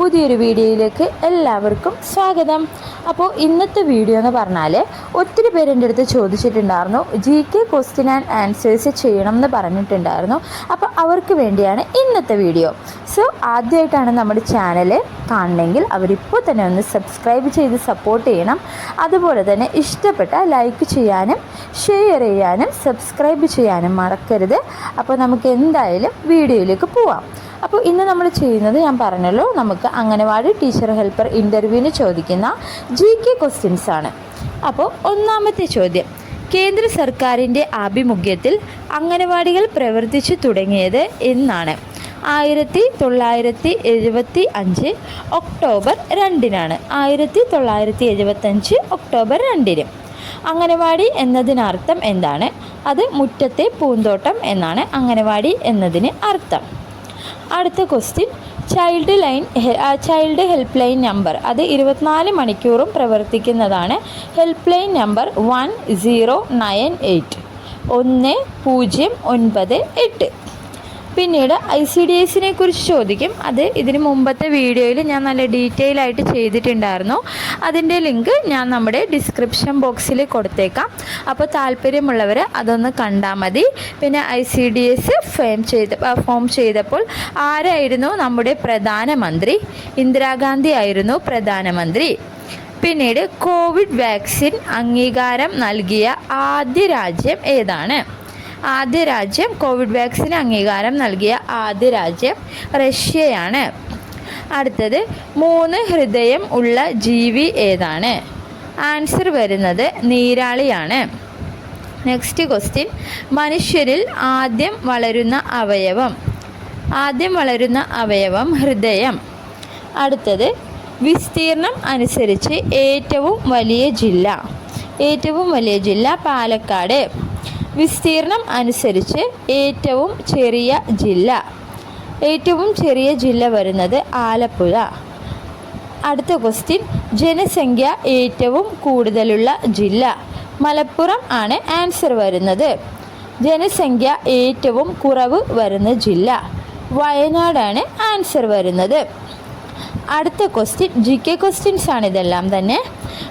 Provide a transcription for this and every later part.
പുതിയൊരു വീഡിയോയിലേക്ക് എല്ലാവർക്കും സ്വാഗതം. അപ്പോൾ ഇന്നത്തെ വീഡിയോ എന്ന് പറഞ്ഞാൽ ഒത്തിരി പേര് എന്റെ അടുത്ത് ചോദിച്ചിട്ടുണ്ടായിരുന്നു G K question and answers ചെയ്യണം എന്ന് പറഞ്ഞിട്ടുണ്ടായിരുന്നു. അപ്പോൾ അവർക്ക് വേണ്ടിയാണ് ഇന്നത്തെ വീഡിയോ. സോ ആദ്യമായിട്ടാണ് നമ്മുടെ ചാനൽ കാണണമെങ്കിൽ അവരിപ്പോൾ തന്നെ ഒന്ന് സബ്സ്ക്രൈബ് ചെയ്ത് സപ്പോർട്ട് ചെയ്യണം. അതുപോലെ തന്നെ ഇഷ്ടപ്പെട്ട ലൈക്ക് ചെയ്യാനും ഷെയർ ചെയ്യാനും സബ്സ്ക്രൈബ് ചെയ്യാനും മറക്കരുത്. അപ്പോൾ നമുക്ക് എന്തായാലും വീഡിയോയിലേക്ക് പോവാം. അപ്പോൾ ഇന്ന് നമ്മൾ ചെയ്യുന്നത് ഞാൻ പറഞ്ഞല്ലോ നമുക്ക് അംഗനവാടി ടീച്ചർ ഹെൽപ്പർ ഇന്റർവ്യൂവിന് ചോദിക്കുന്ന ജി കെ ക്വസ്റ്റ്യൻസ് ആണ്. അപ്പോൾ ഒന്നാമത്തെ ചോദ്യം കേന്ദ്ര സർക്കാരിന്റെ ആഭിമുഖ്യത്തിൽ അംഗനവാടികൾ പ്രവർത്തിച്ചു തുടങ്ങിയത് എന്നാണ്. ആയിരത്തി തൊള്ളായിരത്തി എഴുപത്തി അഞ്ച് ഒക്ടോബർ രണ്ടിനാണ്. ആയിരത്തി തൊള്ളായിരത്തി എഴുപത്തഞ്ച് ഒക്ടോബർ രണ്ടിന്. അംഗനവാടി എന്നതിനർത്ഥം എന്താണ്? അത് മുറ്റത്തെ പൂന്തോട്ടം എന്നാണ് അംഗനവാടി എന്നതിന് അർത്ഥം. അടുത്ത question child line child help line number അത് ഇരുപത്തിനാല് മണിക്കൂറും പ്രവർത്തിക്കുന്നതാണ്. Help line number one zero nine eight ഒന്ന് പൂജ്യം ഒൻപത് എട്ട്. പിന്നീട് ഐ സി ഡി എസിനെ കുറിച്ച് ചോദിക്കും. അത് ഇതിന് മുമ്പത്തെ വീഡിയോയിൽ ഞാൻ നല്ല ഡീറ്റെയിൽ ആയിട്ട് ചെയ്തിട്ടുണ്ടായിരുന്നു. അതിന്റെ ലിങ്ക് ഞാൻ നമ്മുടെ ഡിസ്ക്രിപ്ഷൻ ബോക്സിൽ കൊടുത്തേക്കാം. അപ്പോൾ താല്പര്യമുള്ളവർ അതൊന്ന് കണ്ടാൽ മതി. പിന്നെ I C D S form ചെയ്ത ഫോം ചെയ്തപ്പോൾ ആരായിരുന്നു നമ്മുടെ പ്രധാനമന്ത്രി? ഇന്ദിരാഗാന്ധി ആയിരുന്നു പ്രധാനമന്ത്രി. പിന്നീട് കോവിഡ് വാക്സിൻ അംഗീകാരം നൽകിയ ആദ്യ രാജ്യം ഏതാണ്? ആദ്യ രാജ്യം കോവിഡ് വാക്സിന് അംഗീകാരം നൽകിയ ആദ്യ രാജ്യം റഷ്യയാണ്. അടുത്തത് മൂന്ന് ഹൃദയം ഉള്ള ജീവി ഏതാണ്? ആൻസർ വരുന്നത് നീരാളിയാണ്. നെക്സ്റ്റ് ക്വസ്റ്റ്യൻ മനുഷ്യരിൽ ആദ്യം വളരുന്ന അവയവം. ആദ്യം വളരുന്ന അവയവം ഹൃദയം. അടുത്തത് വിസ്തീർണം അനുസരിച്ച് ഏറ്റവും വലിയ ജില്ല. ഏറ്റവും വലിയ ജില്ല പാലക്കാട്. വിസ്തീർണം അനുസരിച്ച് ഏറ്റവും ചെറിയ ജില്ല. ഏറ്റവും ചെറിയ ജില്ല വരുന്നത് ആലപ്പുഴ. അടുത്ത ക്വസ്റ്റ്യൻ ജനസംഖ്യ ഏറ്റവും കൂടുതലുള്ള ജില്ല. മലപ്പുറം ആണ് ആൻസർ വരുന്നത്. ജനസംഖ്യ ഏറ്റവും കുറവ് വരുന്ന ജില്ല. വയനാടാണ് ആൻസർ വരുന്നത്. അടുത്ത ക്വസ്റ്റ്യൻ ജി കെ ക്വസ്റ്റ്യൻസ് ആണ് ഇതെല്ലാം തന്നെ.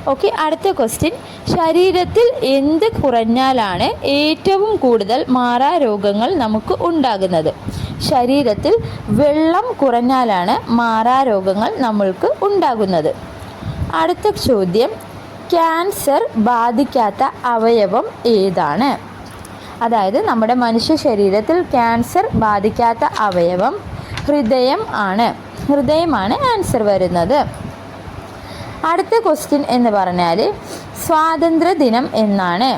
ഓക്കെ അടുത്ത ക്വസ്റ്റ്യൻ ശരീരത്തിൽ എന്ത് കുറഞ്ഞാലാണ് ഏറ്റവും കൂടുതൽ മാറാരോഗങ്ങൾ നമുക്ക് ഉണ്ടാകുന്നത്? ശരീരത്തിൽ വെള്ളം കുറഞ്ഞാലാണ് മാറാരോഗങ്ങൾ നമ്മൾക്ക് ഉണ്ടാകുന്നത്. അടുത്ത ചോദ്യം ക്യാൻസർ ബാധിക്കാത്ത അവയവം ഏതാണ്? അതായത് നമ്മുടെ മനുഷ്യ ശരീരത്തിൽ ക്യാൻസർ ബാധിക്കാത്ത അവയവം ഹൃദയം ആണ്. ഹൃദയമാണ് ആൻസർ വരുന്നത്. അടുത്ത ക്വസ്റ്റ്യൻ എന്ന് പറഞ്ഞാൽ സ്വാതന്ത്ര്യ ദിനം എന്നാണ്.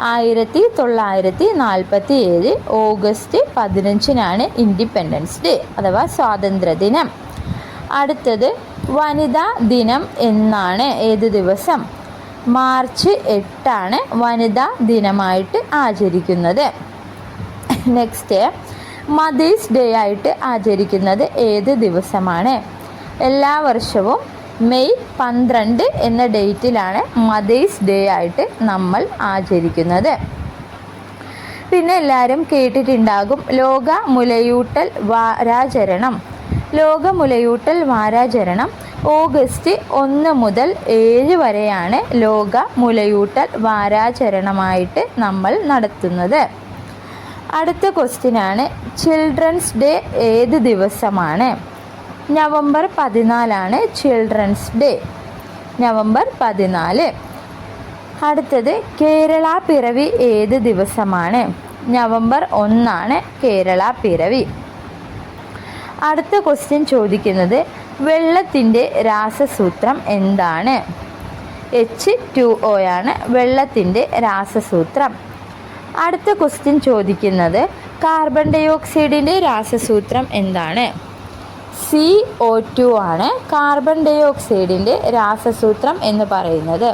ആയിരത്തി തൊള്ളായിരത്തി നാൽപ്പത്തി ഏഴ് ഓഗസ്റ്റ് പതിനഞ്ചിനാണ് ഇൻഡിപെൻഡൻസ് ഡേ അഥവാ സ്വാതന്ത്ര്യ ദിനം. അടുത്തത് വനിതാ ദിനം എന്നാണ് ഏത് ദിവസം? മാർച്ച് എട്ടാണ് വനിതാ ദിനമായിട്ട് ആചരിക്കുന്നത്. നെക്സ്റ്റ് മദേഴ്സ് ഡേ ആയിട്ട് ആചരിക്കുന്നത് ഏത് ദിവസമാണ്? എല്ലാ വർഷവും മെയ് പന്ത്രണ്ട് എന്ന ഡേറ്റിലാണ് മദേഴ്സ് ഡേ ആയിട്ട് നമ്മൾ ആചരിക്കുന്നത്. പിന്നെ എല്ലാവരും കേട്ടിട്ടുണ്ടാകും ലോക മുലയൂട്ടൽ വാരാചരണം. ലോക മുലയൂട്ടൽ വാരാചരണം ഓഗസ്റ്റ് ഒന്ന് മുതൽ ഏഴ് വരെയാണ് ലോക മുലയൂട്ടൽ വാരാചരണമായിട്ട് നമ്മൾ നടത്തുന്നത്. അടുത്ത ക്വസ്റ്റിനാണ് ചിൽഡ്രൻസ് ഡേ ഏത് ദിവസമാണ്? നവംബർ പതിനാലാണ് ചിൽഡ്രൻസ് ഡേ നവംബർ പതിനാല്. അടുത്തത് കേരള പിറവി ഏത് ദിവസമാണ്? നവംബർ ഒന്നാണ് കേരള പിറവി. അടുത്ത ക്വസ്റ്റ്യൻ ചോദിക്കുന്നത് വെള്ളത്തിന്റെ രാസസൂത്രം എന്താണ്? എച്ച് ടു ഒ ആണ് വെള്ളത്തിന്റെ രാസസൂത്രം. അടുത്ത ക്വസ്റ്റ്യൻ ചോദിക്കുന്നത് കാർബൺ ഡൈ ഓക്സൈഡിന്റെ രാസസൂത്രം എന്താണ്? സി ഒ ടു ആണ് കാർബൺ ഡൈ ഓക്സൈഡിന്റെ രാസസൂത്രം എന്ന് പറയുന്നത്.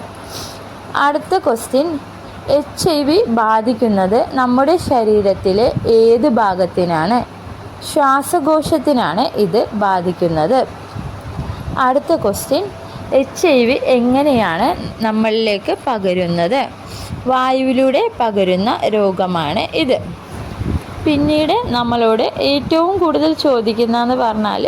അടുത്ത ക്വസ്റ്റ്യൻ എച്ച് ഐ വി ബാധിക്കുന്നത് നമ്മുടെ ശരീരത്തിലെ ഏത് ഭാഗത്തിനാണ്? ശ്വാസകോശത്തിനാണ് ഇത് ബാധിക്കുന്നത്. അടുത്ത ക്വസ്റ്റ്യൻ എച്ച് ഐ വി എങ്ങനെയാണ് നമ്മളിലേക്ക് പകരുന്നത്? വായുവിലൂടെ പകരുന്ന രോഗമാണ് ഇത്. പിന്നീട് നമ്മളോട് ഏറ്റവും കൂടുതൽ ചോദിക്കുന്നതെന്ന് പറഞ്ഞാൽ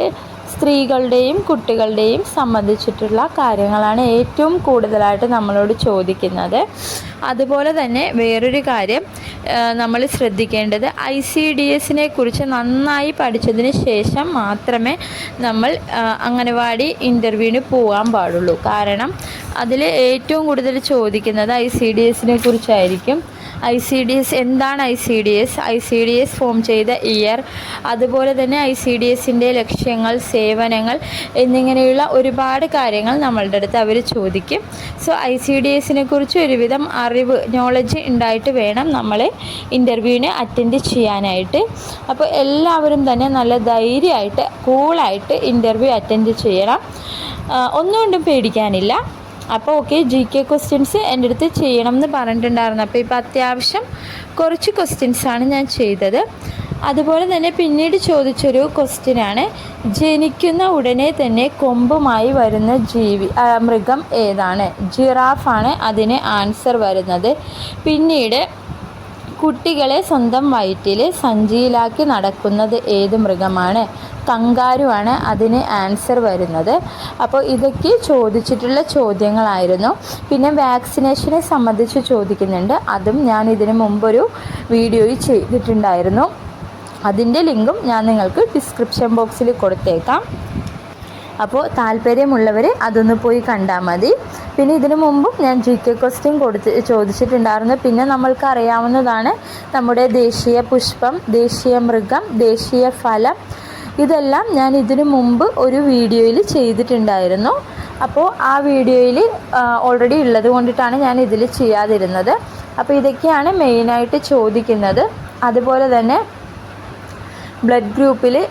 സ്ത്രീകളുടെയും കുട്ടികളുടെയും സംബന്ധിച്ചിട്ടുള്ള കാര്യങ്ങളാണ് ഏറ്റവും കൂടുതലായിട്ട് നമ്മളോട് ചോദിക്കുന്നത്. അതുപോലെ തന്നെ വേറൊരു കാര്യം നമ്മൾ ശ്രദ്ധിക്കേണ്ടത് ഐ സി ഡി എസിനെ കുറിച്ച് നന്നായി പഠിച്ചതിന് ശേഷം മാത്രമേ നമ്മൾ അംഗനവാടി ഇന്റർവ്യൂവിന് പോകാൻ പാടുള്ളൂ. കാരണം അതിൽ ഏറ്റവും കൂടുതൽ ചോദിക്കുന്നത് ഐ സി ഡി എസിനെ കുറിച്ചായിരിക്കും. ഐ സി ഡി എസ് എന്താണ് I C D S? I C D S form ചെയ്ത ഇയർ അതുപോലെ തന്നെ ഐ സി ഡി എസിന്റെ ലക്ഷ്യങ്ങൾ സേവനങ്ങൾ എന്നിങ്ങനെയുള്ള ഒരുപാട് കാര്യങ്ങൾ നമ്മളുടെ അടുത്ത് അവർ ചോദിക്കും. സോ ഐ സി ഡി എസിനെ കുറിച്ച് ഒരുവിധം അറിവ് നോളജ് ഉണ്ടായിട്ട് വേണം നമ്മൾ ഇന്റർവ്യൂവിനെ അറ്റൻഡ് ചെയ്യാനായിട്ട്. അപ്പോൾ എല്ലാവരും തന്നെ നല്ല ധൈര്യമായിട്ട് കൂളായിട്ട് ഇന്റർവ്യൂ അറ്റൻഡ് ചെയ്യണം. ഒന്നുകൊണ്ടും പേടിക്കാനില്ല. അപ്പോൾ ഓക്കെ ജി കെ ക്വസ്റ്റ്യൻസ് എന്റെ അടുത്ത് ചെയ്യണം എന്ന് പറഞ്ഞിട്ടുണ്ടായിരുന്നു. അപ്പോൾ ഇപ്പോൾ അത്യാവശ്യം കുറച്ച് ക്വസ്റ്റ്യൻസാണ് ഞാൻ ചെയ്തത്. അതുപോലെ തന്നെ പിന്നീട് ചോദിച്ചൊരു ക്വസ്റ്റ്യനാണ് ജനിക്കുന്ന ഉടനെ തന്നെ കൊമ്പുമായി വരുന്ന ജീവി മൃഗം ഏതാണ്? ജിറാഫാണ് അതിന് ആൻസർ വരുന്നത്. പിന്നീട് കുട്ടികളെ സ്വന്തം വയറ്റിൽ സഞ്ചിയിലാക്കി നടക്കുന്നത് ഏത് മൃഗമാണ്? കങ്കാരുവാണ് അതിന് ആൻസർ വരുന്നത്. അപ്പോൾ ഇതൊക്കെ ചോദിച്ചിട്ടുള്ള ചോദ്യങ്ങളായിരുന്നു. പിന്നെ വാക്സിനേഷനെ സംബന്ധിച്ച് ചോദിക്കുന്നുണ്ട്. അതും ഞാൻ ഇതിനു മുമ്പൊരു വീഡിയോയിൽ ചെയ്തിട്ടുണ്ടായിരുന്നു. അതിന്റെ ലിങ്കും ഞാൻ നിങ്ങൾക്ക് ഡിസ്ക്രിപ്ഷൻ ബോക്സിൽ കൊടുത്തേക്കാം. അപ്പോൾ താല്പര്യമുള്ളവർ അതൊന്ന് പോയി കണ്ടാൽ മതി. പിന്നെ ഇതിനു മുമ്പും ഞാൻ ജി കെ ക്വസ്റ്റ്യൻ കൊടുത്ത് ചോദിച്ചിട്ടുണ്ടായിരുന്നു. പിന്നെ നമ്മൾക്ക് അറിയാവുന്നതാണ് നമ്മുടെ ദേശീയ പുഷ്പം ദേശീയ മൃഗം ദേശീയ ഫലം. ഇതെല്ലാം ഞാൻ ഇതിനു മുമ്പ് ഒരു വീഡിയോയിൽ ചെയ്തിട്ടുണ്ടായിരുന്നു. അപ്പോൾ ആ വീഡിയോയിൽ ഓൾറെഡി ഉള്ളത് കൊണ്ടിട്ടാണ് ഞാൻ ഇതിൽ ചെയ്യാതിരുന്നത്. അപ്പോൾ ഇതൊക്കെയാണ് മെയിനായിട്ട് ചോദിക്കുന്നത്. അതുപോലെ തന്നെ ബ്ലഡ് ഗ്രൂപ്പിൽ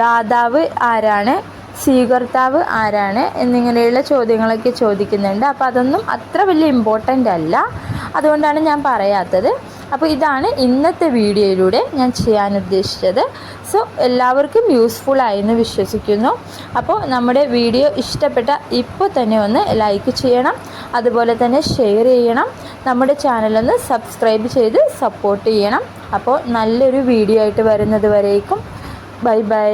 ദാതാവ് ആരാണ് സ്വീകർത്താവ് ആരാണ് എന്നിങ്ങനെയുള്ള ചോദ്യങ്ങളൊക്കെ ചോദിക്കുന്നുണ്ട്. അപ്പോൾ അതൊന്നും അത്ര വലിയ ഇമ്പോർട്ടന്റ് അല്ല. അതുകൊണ്ടാണ് ഞാൻ പറയാത്തത്. അപ്പോൾ ഇതാണ് ഇന്നത്തെ വീഡിയോയിലൂടെ ഞാൻ ചെയ്യാൻ ഉദ്ദേശിച്ചത്. സോ എല്ലാവർക്കും യൂസ്ഫുൾ ആയെന്ന് വിശ്വസിക്കുന്നു. അപ്പോൾ നമ്മുടെ വീഡിയോ ഇഷ്ടപ്പെട്ട ഇപ്പോൾ തന്നെ ഒന്ന് ലൈക്ക് ചെയ്യണം. അതുപോലെ തന്നെ ഷെയർ ചെയ്യണം. നമ്മുടെ ചാനലൊന്ന് സബ്സ്ക്രൈബ് ചെയ്ത് സപ്പോർട്ട് ചെയ്യണം. അപ്പോൾ നല്ലൊരു വീഡിയോ ആയിട്ട് വരുന്നത് വരേക്കും. Bye bye